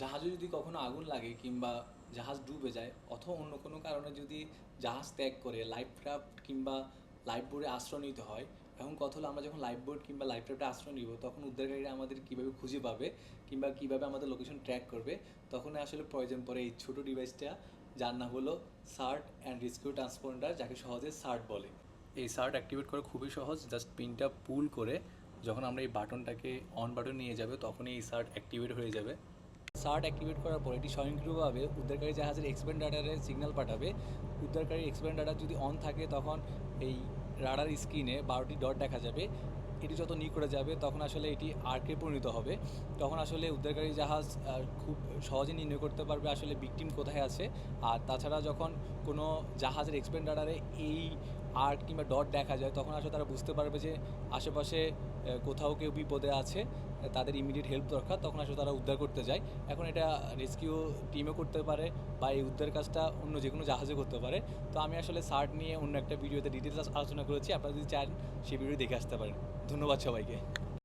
জাহাজে যদি কখনো আগুন লাগে কিংবা জাহাজ ডুবে যায়, অথবা অন্য কোনো কারণে যদি জাহাজ ত্যাগ করে লাইফ ক্রাফট কিংবা লাইফ বোর্ডে আশ্রয় নিতে হয় এখন কথা হলো আমরা যখন লাইফ বোর্ড কিংবা লাইফ ক্রাফটে আশ্রয় নিব, তখন উদ্ধারকারীরা আমাদের কীভাবে খুঁজে পাবে কিংবা কীভাবে আমাদের লোকেশন ট্র্যাক করবে তখন আসলে প্রয়োজন পড়ে এই ছোটো ডিভাইসটা যার নাম হলো সার্ট অ্যান্ড রেস্কিউ ট্রান্সপন্ডার যাকে সহজে সার্ট বলে। এই সার্ট অ্যাক্টিভেট করা খুবই সহজ জাস্ট পিনটা পুল করে যখন আমরা এই বাটনটাকে অন বাটন নিয়ে যাবে, তখনই এই সার্ট অ্যাক্টিভেট হয়ে যাবে। সার্ট অ্যাক্টিভেট করার পর এটি স্বয়ংক্রিয়ভাবে উদ্ধারকারী জাহাজের এক্সপেন্ড রাডারে সিগন্যাল পাঠাবে। উদ্ধারকারী এক্সপেন্ড রাডার যদি অন থাকে, তখন এই রাডার স্ক্রিনে বারোটি ডট দেখা যাবে। এটি যত নিকটে যাবে, তখন আসলে এটি আর্কে পরিণত হবে। তখন আসলে উদ্ধারকারী জাহাজ খুব সহজে নির্ণয় করতে পারবে আসলে ভিকটিম কোথায় আছে। আর তাছাড়া যখন কোনো জাহাজের এক্সপেন্ড রাডারে এই আর্ক কিংবা ডট দেখা যায়, তখন আসলে তারা বুঝতে পারবে যে আশেপাশে কোথাও কেউ বিপদে আছে, তাদের ইমিডিয়েট হেল্প দরকার, তখন আসলে তারা উদ্ধার করতে যায়। এখন এটা রেস্কিউ টিমও করতে পারে বা এই উদ্ধার কাজটা অন্য যে কোনো জাহাজে করতে পারে। তো আমি আসলে সার্ট নিয়ে অন্য একটা ভিডিওতে ডিটেলস আলোচনা করেছি, আপনারা যদি চান সেই ভিডিও দেখে আসতে পারেন। ধন্যবাদ সবাইকে।